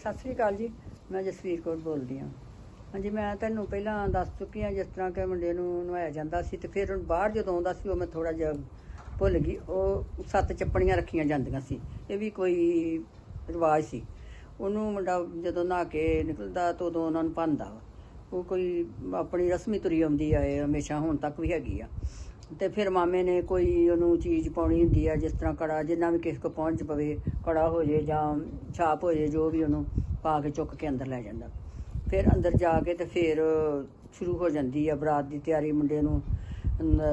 ਸਤਿ ਸ੍ਰੀ ਅਕਾਲ ਜੀ। ਮੈਂ ਜਸਵੀਰ ਕੌਰ ਬੋਲਦੀ ਹਾਂ। ਹਾਂਜੀ, ਮੈਂ ਤੁਹਾਨੂੰ ਪਹਿਲਾਂ ਦੱਸ ਚੁੱਕੀ ਹਾਂ, ਜਿਸ ਤਰ੍ਹਾਂ ਕਿ ਮੁੰਡੇ ਨੂੰ ਨਵਾਇਆ ਜਾਂਦਾ ਸੀ ਤੇ ਫਿਰ ਹੁਣ ਬਾਹਰ ਜਦੋਂ ਆਉਂਦਾ ਸੀ, ਉਹ ਮੈਂ ਥੋੜਾ ਜਿਹਾ ਭੁੱਲ ਗਈ। ਉਹ ਸੱਤ ਚੱਪਣੀਆਂ ਰੱਖੀਆਂ ਜਾਂਦੀਆਂ ਸੀ। ਇਹ ਵੀ ਕੋਈ ਰਿਵਾਜ ਸੀ। ਉਹਨੂੰ ਮੁੰਡਾ ਜਦੋਂ ਨਹਾ ਕੇ ਨਿਕਲਦਾ ਤਾਂ ਉਦੋਂ ਉਹਨਾਂ ਨੂੰ ਭੰਦਾ ਵਾ। ਉਹ ਕੋਈ ਆਪਣੀ ਰਸਮੀ ਤੁਰੀ ਆਉਂਦੀ ਆ, ਇਹ ਹਮੇਸ਼ਾ ਹੁਣ ਤੱਕ ਵੀ ਹੈਗੀ ਆ। ਤੇ ਫਿਰ ਮਾਮੇ ਨੇ ਕੋਈ ਉਹਨੂੰ ਚੀਜ਼ ਪਾਉਣੀ ਹੁੰਦੀ ਆ, ਜਿਸ ਤਰ੍ਹਾਂ ਕੜਾ, ਜਿੰਨਾ ਵੀ ਕਿਸੇ ਕੋ ਪਹੁੰਚ ਪਵੇ, ਕੜਾ ਹੋ ਜੇ ਜਾਂ ਛਾਪ ਹੋ ਜੇ, ਜੋ ਵੀ ਉਹਨੂੰ ਪਾ ਕੇ ਚੁੱਕ ਕੇ ਅੰਦਰ ਲੈ ਜਾਂਦਾ। ਫਿਰ ਅੰਦਰ ਜਾ ਕੇ ਤੇ ਫਿਰ ਸ਼ੁਰੂ ਹੋ ਜਾਂਦੀ ਆ, ਬਰਾਤ ਦੀ ਤਿਆਰੀ ਮੁੰਡੇ ਨੂੰ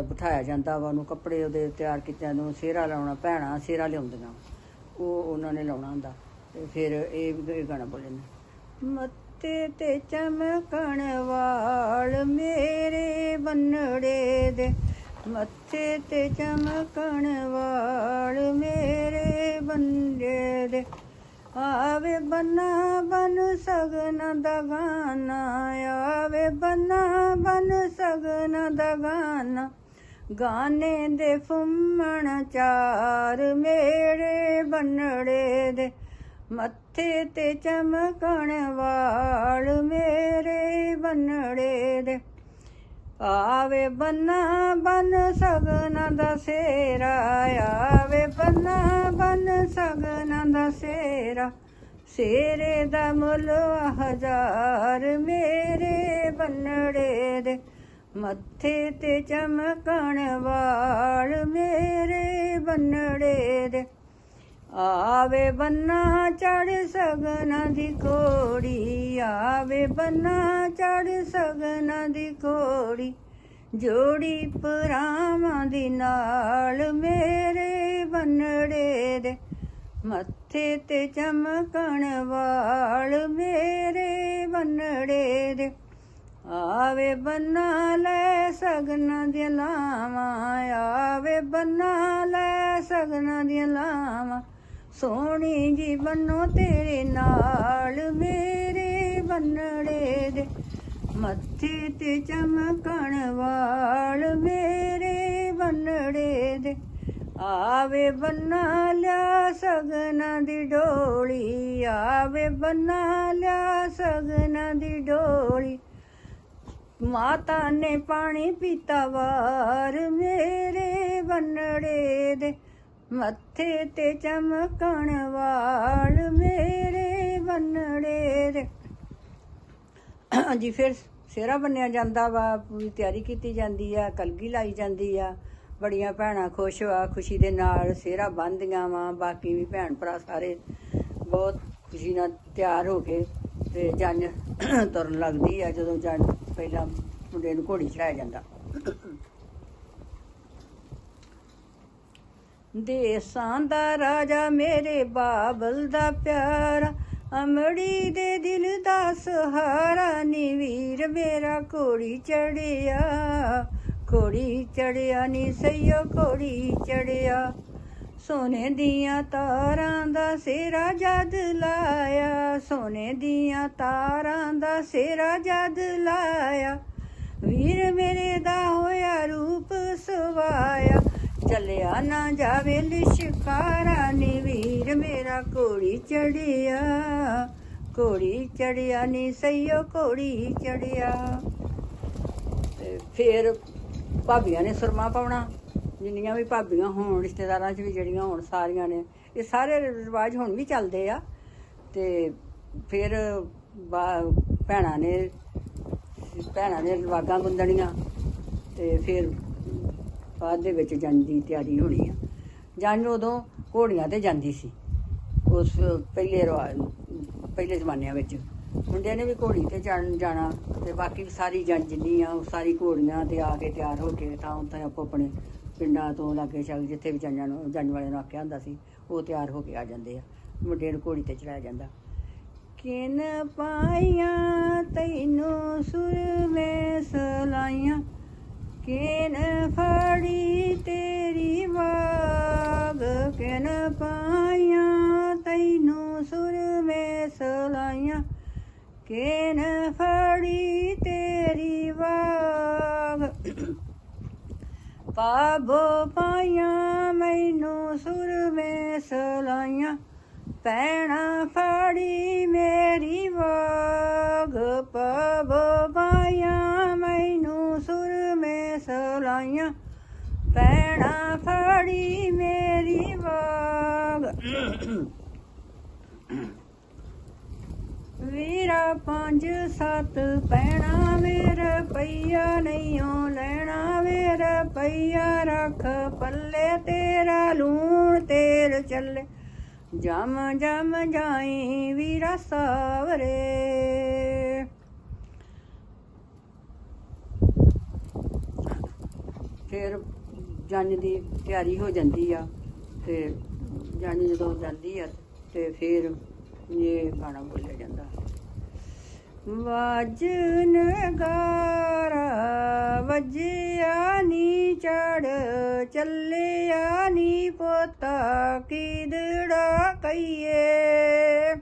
ਬਿਠਾਇਆ ਜਾਂਦਾ ਵਾ ਉਹਨੂੰ, ਕੱਪੜੇ ਉਹਦੇ ਤਿਆਰ ਕੀਤੇ ਨੂੰ, ਸਿਹਰਾ ਲਾਉਣਾ, ਭੈਣਾਂ ਸਿਹਰਾ ਲਿਆਉਂਦੀਆਂ। ਉਹ ਉਹਨਾਂ ਨੇ ਲਾਉਣਾ ਹੁੰਦਾ। ਤੇ ਫਿਰ ਇਹ ਇਹ ਗਾਣਾ ਬੋਲੇ ਨੇ। ਮੱਥੇ ਤੇ ਚਮਕਣ ਵਾਲ ਮੇਰੇ ਬੰਨੜੇ ਦੇ। ਮੱਥੇ ਤੇ ਚਮਕਣ ਵਾਲ ਮੇਰੇ ਬੰਦੇ ਦੇ। ਆਵੇ ਬੰਨਾ ਬਨ ਸਗਨ ਦਾ ਗਾਨਾ, ਆਵੇ ਬੰਨਾ ਬਨ ਸਗਨ ਦਾ ਗਾਨਾ। ਗਾਨੇ ਦੇ ਫੁੰਮਣ ਚਾਰ ਮੇਰੇ ਬੰਨੜੇ ਦੇ। ਮੱਥੇ ਤੇ ਚਮਕਣ ਵਾਲ ਮੇਰੇ ਬੰਨੜੇ ਦੇ। ਆਵੇ ਬੰਨਾ ਬਨ ਸਗਨ ਦਾ ਸੇਰਾ, ਆਵੇ ਬੰਨਾ ਬਨ ਸਗਨ ਦਾ ਸੇਰਾ। ਸੇਰੇ ਦਾ ਮੁੱਲ ਹਜ਼ਾਰ ਮੇਰੇ ਬੰਨੜੇ ਦੇ। ਮੱਥੇ ਤੇ ਚਮਕਣ ਵਾਲ ਮੇਰੇ ਬੰਨੜੇ ਦੇ। ਆਵੇ ਬੰਨਾ ਚੜ ਸਗਨਾ ਦੀ ਕੋੜੀ, ਆਵੇ ਬੰਨਾ ਚੜ ਸਗਨਾ ਦੀ ਕੋੜੀ, ਜੋੜੀ ਪਰਾਵਾਂ ਦੀ ਨਾਲ ਮੇਰੇ ਬੰਨੜੇ ਦੇ, ਮੱਥੇ ਤੇ ਚਮਕਣ ਵਾਲ ਮੇਰੇ ਬੰਨੜੇ ਦੇ। ਆਵੇ ਬੰਨਾ ਲੈ ਸਗਨਾ ਦੀਆਂ ਲਾਵਾਂ, ਆਵੇ ਬੰਨਾ ਲੈ ਸਗਨਾ ਦੀਆਂ ਲਾਵਾਂ ਸੋਹਣੀ ਜੀ ਬੰਨੋ ਤੇਰੇ ਨਾਲ ਮੇਰੇ ਬੰਨੜੇ ਦੇ ਮੱਥੇ ਤੇ ਚਮਕਣ ਵਾਲ ਮੇਰੇ ਬੰਨੜੇ ਦੇ। ਆਵੇ ਬੰਨਾ ਲਿਆ ਸਗਨਾ ਦੀ ਡੋਲੀ, ਆਵੇ ਬੰਨਾ ਲਿਆ ਸਗਨਾ ਦੀ ਡੋਲੀ। ਮਾਤਾ ਨੇ ਪਾਣੀ ਪੀਤਾ ਵਾਰ ਮੇਰੇ ਬੰਨੜੇ ਦੇ। ਮੱਥੇ ਤੇ ਚਮਕਣ ਵਾਲ ਮੇਰੇ ਬੰਨੜੇ ਦੇ। ਹਾਂਜੀ, ਫਿਰ ਸਿਹਰਾ ਬੰਨਿਆ ਜਾਂਦਾ ਵਾ, ਪੂਰੀ ਤਿਆਰੀ ਕੀਤੀ ਜਾਂਦੀ ਆ, ਕਲਗੀ ਲਾਈ ਜਾਂਦੀ ਆ। ਬੜੀਆਂ ਭੈਣਾਂ ਖੁਸ਼ ਵਾ, ਖੁਸ਼ੀ ਦੇ ਨਾਲ ਸਿਹਰਾ ਬੰਨ੍ਹਦੀਆਂ ਵਾ, ਬਾਕੀ ਵੀ ਭੈਣ ਭਰਾ ਸਾਰੇ ਬਹੁਤ ਖੁਸ਼ੀ ਨਾਲ ਤਿਆਰ ਹੋ ਕੇ ਤੇ ਜੰਜ ਤੁਰਨ ਲੱਗਦੀ ਆ ਜਦੋਂ ਜੰਜ ਪਹਿਲਾਂ ਮੁੰਡੇ ਨੂੰ ਘੋੜੀ ਚੜਾਇਆ ਜਾਂਦਾ। ਦੇਸਾਂ ਦਾ ਰਾਜਾ ਮੇਰੇ ਬਾਬਲ ਦਾ ਪਿਆਰਾ। ਅਮੜੀ ਦੇ ਦਿਲ ਦਾ ਸਹਾਰਾ ਨੀ ਵੀਰ, ਮੇਰਾ ਘੋੜੀ ਚੜਿਆ। ਘੋੜੀ ਚੜਿਆ ਨੀ ਸਈਓ, ਘੋੜੀ ਚੜਿਆ। ਸੋਨੇ ਦੀਆਂ ਤਾਰਾਂ ਦਾ ਸੇਰਾ ਜਦ ਲਾਇਆ। ਸੋਨੇ ਦੀਆਂ ਤਾਰਾਂ ਦਾ ਸੇਰਾ ਜਦ ਲਾਇਆ। ਵੀਰ ਮੇਰੇ ਦਾ ਹੋਇਆ ਰੂਪ ਸਵਾਇਆ। ਚੱਲਿਆ ਨਾ ਜਾਵੇ ਲਿਸ਼ਕਾਰਾ ਨੀ ਵੀਰ ਮੇਰਾ ਘੋੜੀ ਚੜਿਆ ਘੋੜੀ ਚੜਿਆ ਨੀ ਸਈਓ ਘੋੜੀ ਚੜਿਆ। ਤੇ ਫਿਰ ਭਾਬੀਆਂ ਨੇ ਸੁਰਮਾ ਪਾਉਣਾ, ਜਿੰਨੀਆਂ ਵੀ ਭਾਬੀਆਂ ਹੋਣ, ਰਿਸ਼ਤੇਦਾਰਾਂ 'ਚ ਵੀ ਜਿਹੜੀਆਂ ਹੋਣ, ਸਾਰੀਆਂ ਨੇ, ਇਹ ਸਾਰੇ ਰਿਵਾਜ ਹੁਣ ਵੀ ਚੱਲਦੇ ਆ। ਤੇ ਫਿਰ ਬਾ- ਭੈਣਾਂ ਨੇ ਭੈਣਾਂ ਨੇ ਵਾਗਾਂ ਗੁੰਦਣੀਆਂ, ਤੇ ਫਿਰ ਬਾਅਦ ਦੇ ਵਿੱਚ ਜੰਜ ਦੀ ਤਿਆਰੀ ਹੋਣੀ ਆ। ਜੰਜ ਉਦੋਂ ਘੋੜੀਆਂ ਤੇ ਜਾਂਦੀ ਸੀ। ਉਸ ਪਹਿਲੇ ਰਿਵਾਜ ਪਹਿਲੇ ਜ਼ਮਾਨਿਆਂ ਵਿੱਚ। ਮੁੰਡਿਆਂ ਨੇ ਵੀ ਘੋੜੀ ਤੇ ਜਾਣ ਜਾਣਾ ਤੇ ਬਾਕੀ ਸਾਰੀ ਜੰਜ ਜਿੰਨੀ ਆ, ਉਹ ਸਾਰੀ ਘੋੜੀਆਂ ਤੇ ਆ ਕੇ ਤਿਆਰ ਹੋ ਕੇ ਤਾਂ ਉੱਥੇ ਆਪੋ ਆਪਣੇ ਪਿੰਡਾਂ ਤੋਂ ਲਾਗੇ ਛਾਗੇ ਜਿੱਥੇ ਵੀ ਜਾਂਜਾਂ ਨੂੰ ਜੰਜ ਵਾਲਿਆਂ ਨੂੰ ਆਖਿਆ ਹੁੰਦਾ ਸੀ, ਉਹ ਤਿਆਰ ਹੋ ਕੇ ਆ ਜਾਂਦੇ ਆ। ਮੁੰਡੇ ਨੂੰ ਘੋੜੀ ਤੇ ਚੜਾਇਆ ਜਾਂਦਾ। ਕਿਨ ਪਾਈਆਂ ਤੈਨੂੰ ਸੁਰ ਮੈਂ ਸਲਾਈਆਂ ਕਿਨ ਫੜੀ ਤੇਰੀ ਵਾਗ? ਕਿਨ ਪਾਇਆ ਤੈਨੂੰ ਸੁਰ ਸੁਰਮੇ ਸਲਾਈਆਂ? ਕਿਨ ਫੜੀ ਤੇਰੀ ਵਾਗ? ਪਾਬੋ ਪਾਇਆ ਮੈਨੂੰ ਸੁਰਮੇ ਸਲਾਈਆਂ? ਪੈਣਾ ਫੜੀ ਮੇਰੀ ਵਾਗ। ਪਾਬੋ ਆਈਆਂ। ਪੈਣਾ ਫੜੀ ਮੇਰੀ ਵਾਗ। ਵੀਰਾ ਪੰਜ ਸੱਤ, ਪੈਣਾ ਮੇਰ ਪਈਆ ਨਹੀਂ ਓ ਲੈਣਾ ਵੇਰ ਪਈਆ ਰੱਖ ਪੱਲੇ ਤੇਰਾ ਲੂਣ ਤੇਰ ਚੱਲੇ। ਜਮ ਜਮ ਜਾਈ ਵੀਰਾ ਸਾਵਰੇ। ਫਿਰ ਜੰਨ ਦੀ ਤਿਆਰੀ ਹੋ ਜਾਂਦੀ ਆ ਤੇ ਜੰਨ ਜਦੋਂ ਜਾਂਦੀ ਆ ਤੇ ਫਿਰ ਇਹ ਗਾਣਾ ਬੋਲਿਆ ਜਾਂਦਾ। ਵਾਜਨ ਗਾਰਾ ਵਜਿਆ ਨੀ ਚੜ, ਚੱਲਿਆ ਨੀ ਪੋਤਾ, ਕੀਦੜਾ ਕਈਏ